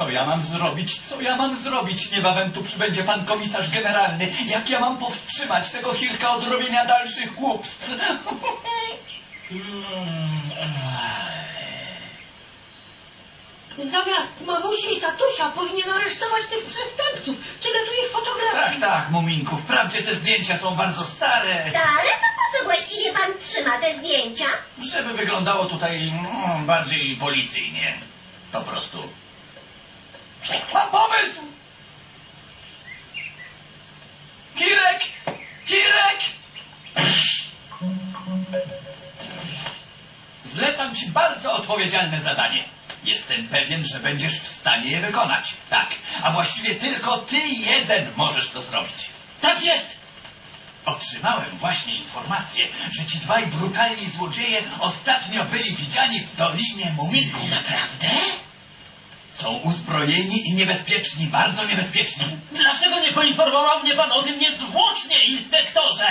Co ja mam zrobić? Co ja mam zrobić? Niebawem tu przybędzie pan komisarz generalny. Jak ja mam powstrzymać tego Hirka od robienia dalszych głupstw? Zamiast mamusi i tatusia powinien aresztować tych przestępców. Tyle tu ich Tak, fotografii. tak, Muminku. Wprawdzie te zdjęcia są bardzo stare. Stare? To po co właściwie pan trzyma te zdjęcia? Żeby wyglądało tutaj mm, bardziej policyjnie. Po prostu. Mam pomysł! Kirek! Kirek! Zlecam ci bardzo odpowiedzialne zadanie. Jestem pewien, że będziesz w stanie je wykonać. Tak, a właściwie tylko ty jeden możesz to zrobić. Tak jest. Otrzymałem właśnie informację, że ci dwaj brutalni złodzieje ostatnio byli widziani w Dolinie Muminków. Naprawdę? Są uzbrojeni i niebezpieczni, bardzo niebezpieczni. Dlaczego nie poinformował mnie pan o tym niezwłocznie, inspektorze?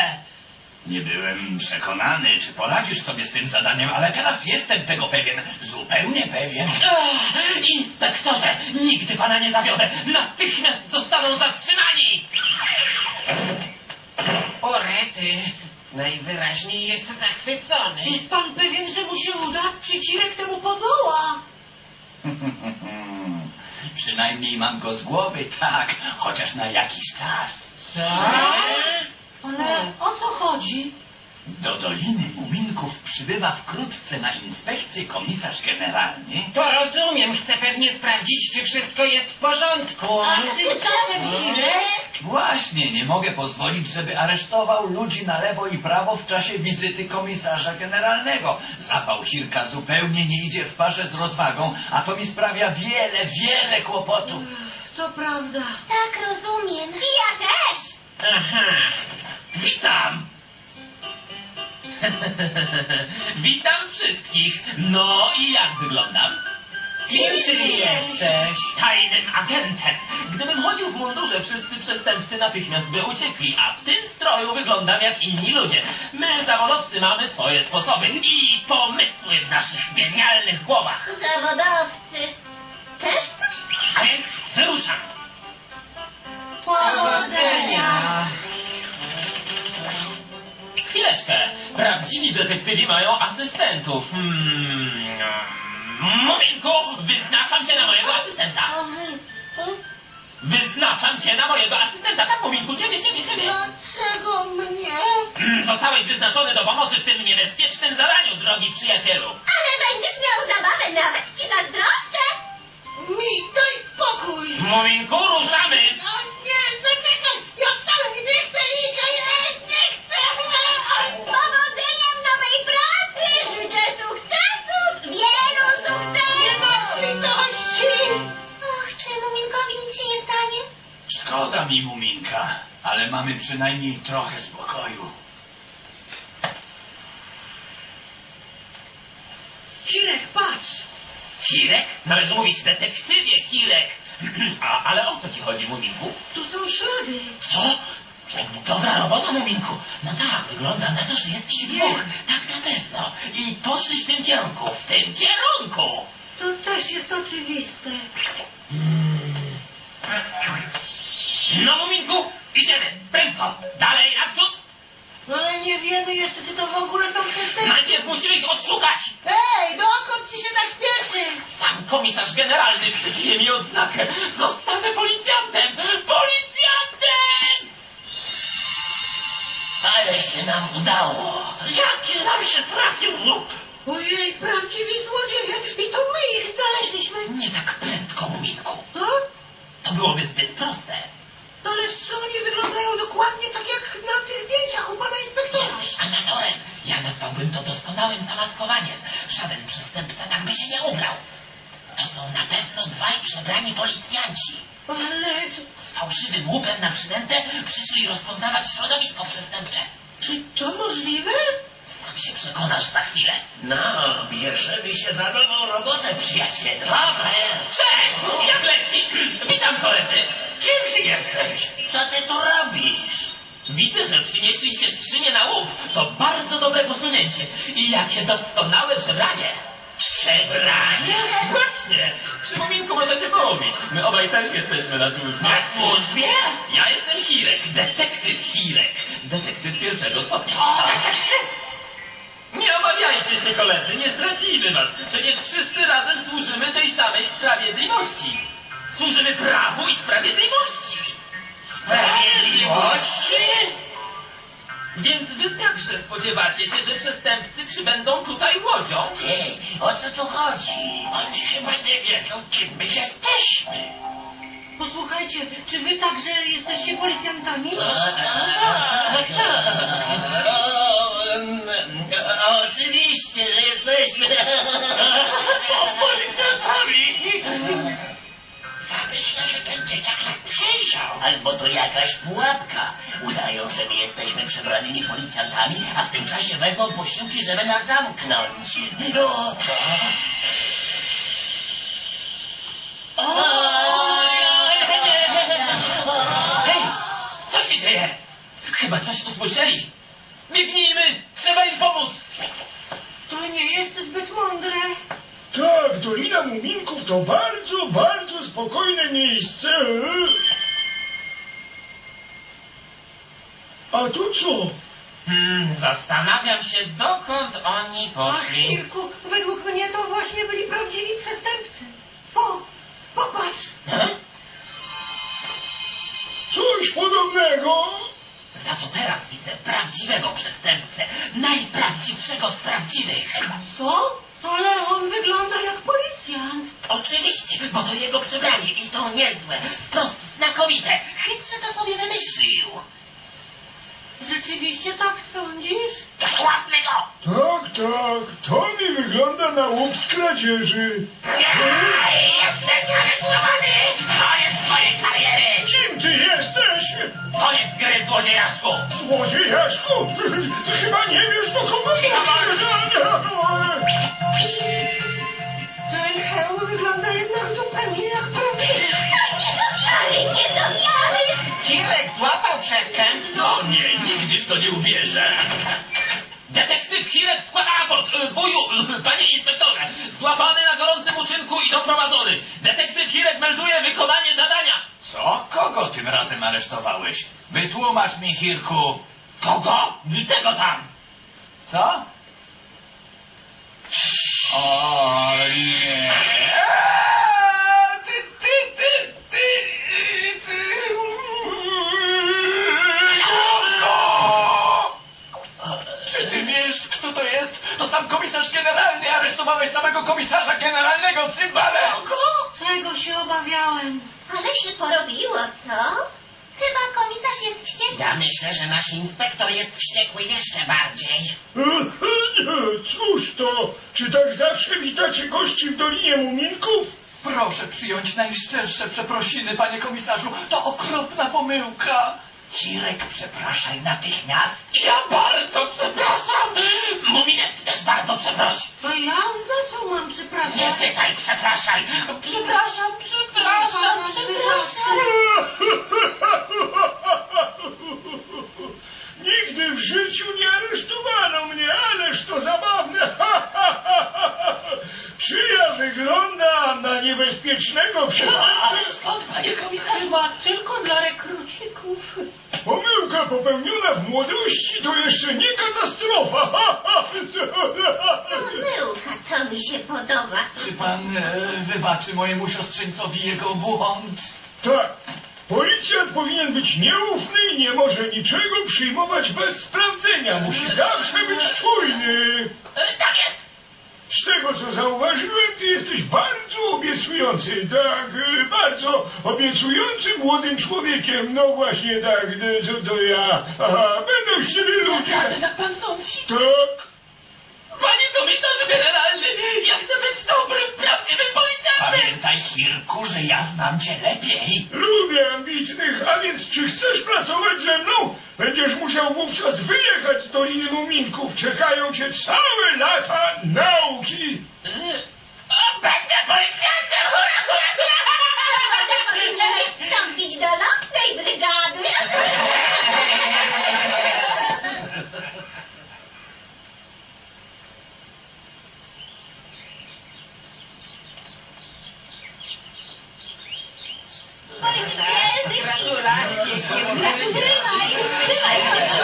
Nie byłem przekonany, czy poradzisz sobie z tym zadaniem, ale teraz jestem tego pewien, zupełnie pewien. Ach, inspektorze, nigdy pana nie zawiodę. Natychmiast zostaną zatrzymani. O rety, najwyraźniej jest zachwycony. Jest pan pewien, że mu się uda? Czy Kirek temu podoła? Przynajmniej mam go z głowy, tak, chociaż na jakiś czas. Ale o co chodzi? Do Doliny Muminków przybywa wkrótce na inspekcję komisarz generalny. Porozumiem, chcę pewnie sprawdzić, czy wszystko jest w porządku. A tymczasem Kirek? Właśnie, nie mogę pozwolić, żeby aresztował ludzi na lewo i prawo w czasie wizyty komisarza generalnego. Zapał Hirka zupełnie nie idzie w parze z rozwagą, a to mi sprawia wiele, wiele kłopotów. To prawda. Tak, rozumiem. I ja też. Aha. Witam. Witam wszystkich. No i jak wyglądam? Kim ty jesteś? Tajnym agentem. Gdybym chodził w mundurze, wszyscy przestępcy natychmiast by uciekli, a w tym stroju wyglądam jak inni ludzie. My, zawodowcy, mamy swoje sposoby i pomysły w naszych genialnych głowach. Zawodowcy. Też coś? A więc wyruszam. Powodzenia. Chwileczkę. Prawdziwi detektywi mają asystentów. Hmm. Muminku, wyznaczam cię na mojego asystenta. Wyznaczam cię na mojego asystenta. Tak, Muminku, ciebie, ciebie, ciebie. Dlaczego mnie? Mm, Zostałeś wyznaczony do pomocy w tym niebezpiecznym zadaniu, drogi przyjacielu. Ale będziesz miał zabawę, nawet ci zazdroszczę. Mi, daj spokój. Muminku, ruszamy. Mamy przynajmniej trochę spokoju. Kirek, patrz! Hirek? Należy mówić detektywie Hirek. A, ale o co ci chodzi, Muminku? Tu są ślady. Co? Dobra robota, Muminku. No tak, wygląda na to, że jest ich dwóch. Tak na pewno. I poszli w tym kierunku. W tym kierunku. To też jest oczywiste. No, Muminku, idziemy. Prędko. Dalej, naprzód. Ale nie wiemy jeszcze, czy to w ogóle są przestępcy. Najpierw musimy ich odszukać. Ej, dokąd ci się tak śpieszy? Sam komisarz generalny przybije mi odznakę. Zostanę policjantem. Policjantem! Ale się nam udało. Jaki nam się trafił łup. Ojej, prawdziwi złodzieje! I to my ich znaleźliśmy! Nie tak prędko, Muminku. A? To byłoby zbyt proste. Ależ czy oni wyglądają dokładnie tak jak na tych zdjęciach u pana inspektora? Jesteś amatorem. Ja nazwałbym to doskonałym zamaskowaniem. Żaden przestępca tak by się nie ubrał. To są na pewno dwaj przebrani policjanci. Ale Z fałszywym łupem na przynętę przyszli rozpoznawać środowisko przestępcze. czy to możliwe? Sam się przekonasz za chwilę. No, bierzemy się za nową robotę, przyjacielu. Dobra jest. Cześć! Jak leci? Witam koledzy. Kim ty jesteś? Co ty tu robisz? Widzę, że przynieśliście skrzynię na łup. To bardzo dobre posunięcie. I jakie doskonałe przebranie. Przebranie? Właśnie. Przy Muminku możecie pomówić. My obaj też jesteśmy na służbie. Na służbie? Ja jestem Hirek, detektyw Hirek. Detektyw pierwszego stopnia. Nie obawiajcie się, koledzy, nie zdradzimy was. Przecież wszyscy razem służymy tej samej sprawiedliwości. Służymy prawu i sprawiedliwości. Sprawiedliwości? Więc wy także spodziewacie się, że przestępcy przybędą tutaj łodzią? Ty, o co tu chodzi? Oni chyba nie wiedzą, kim my jesteśmy. Posłuchajcie, czy wy także jesteście policjantami? Oczywiście, że jesteśmy. Policjantami! Że ten dzieciak nas przejrzał. Albo to jakaś pułapka. Udają, że my jesteśmy przebranymi policjantami, a w tym czasie wezmą posiłki, żeby nas zamknąć. No. Hej, co się dzieje? Chyba coś usłyszeli. Biegnijmy, trzeba im pomóc. To nie jest zbyt mądre. Dolina Muminków to bardzo, bardzo spokojne miejsce. A to co? Hmm, zastanawiam się, dokąd oni Ach, poszli. Irku, według mnie to właśnie byli prawdziwi przestępcy. O, popatrz. Coś podobnego? Za co teraz widzę prawdziwego przestępcę, najprawdziwszego z prawdziwych. Co? Ale on wygląda jak policjant. Oczywiście, bo to jego przebranie i to niezłe, wprost znakomite. Chytrze to sobie wymyślił. Rzeczywiście tak sądzisz? Łapmy go! Tak, tak, to mi wygląda na łup z kradzieży. Jesteś aresztowany! Koniec twojej kariery! Kim ty jesteś? Koniec gry, złodziejaszku! Złodziejaszku? Ty chyba nie wiesz, do kogo mówisz. Hirek składa raport. Y, Wuju, y, panie inspektorze, złapany na gorącym uczynku i doprowadzony. Detektyw Hirek melduje wykonanie zadania. Co? Kogo tym razem aresztowałeś? Wytłumacz mi, Hirku. Kogo? Tego tam. Co? O nie. Komisarz generalny. Aresztowałeś samego komisarza generalnego, cymbale. Czego się obawiałem? Ale się porobiło, co? Chyba komisarz jest wściekły. Ja myślę, że nasz inspektor jest wściekły jeszcze bardziej. Cóż to? Czy tak zawsze witacie gości w Dolinie Muminków? Proszę przyjąć najszczersze przeprosiny, panie komisarzu. To okropna pomyłka. Hirek, przepraszaj natychmiast. Ja bardzo przepraszam. Muminek też bardzo przeprosi. To ja za co mam Nie przepraszać? pytaj, przepraszaj. Przepraszam, przepraszam, przepraszam. Nigdy w życiu nie aresztowano mnie, ależ to zabawne. Czy ja wyglądam na niebezpiecznego Ale przestępcę? skąd, panie komisarzu? Chyba tylko dla rekrucików. Popełniona w młodości to jeszcze nie katastrofa. Pomyłka, to mi się podoba. Czy pan e, wybaczy mojemu siostrzeńcowi jego błąd? Tak. Policjant powinien być nieufny i nie może niczego przyjmować bez sprawdzenia. Musi zawsze być czujny. E, Tak jest. Z tego co zauważyłem, ty jesteś bardzo obiecujący, tak, bardzo obiecującym młodym człowiekiem. No właśnie tak, y, co to ja. Aha, będą z ciebie ludzie. Naprawdę tak pan sądzi? Tak. Panie komisarzu generalny, ja chcę być dobrym, prawdziwym policjantem. Pamiętaj, Hirku, że ja znam cię lepiej. Lubię ambitnych, a więc czy chcesz pracować ze mną? Będziesz musiał wówczas wyjechać z Doliny Muminków. Czekają cię całe lata Valdir! Ô, Pedro, obrigado! Estão pedindo, não tem brigado! Oi, que é esse? Pra durar aqui, aqui. Pra durar mais.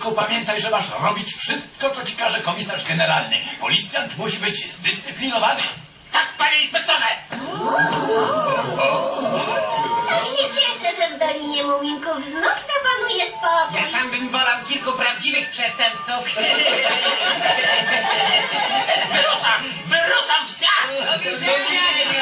Kirku, pamiętaj, że masz robić wszystko, co ci każe komisarz generalny. Policjant musi być zdyscyplinowany. Tak, panie inspektorze! Tak się cieszę, że w Dolinie Muminków znów zapanuje spokój. Ja tam bym wolał kilku prawdziwych przestępców. Wyruszam! Wyruszam w świat! Ja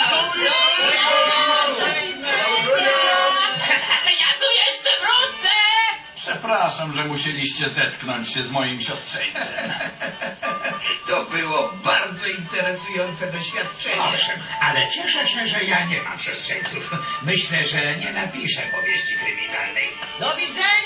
Przepraszam, że musieliście zetknąć się z moim siostrzeńcem. To było bardzo interesujące doświadczenie. Owszem, ale cieszę się, że ja nie mam siostrzeńców. Myślę, że nie napiszę powieści kryminalnej. Do widzenia!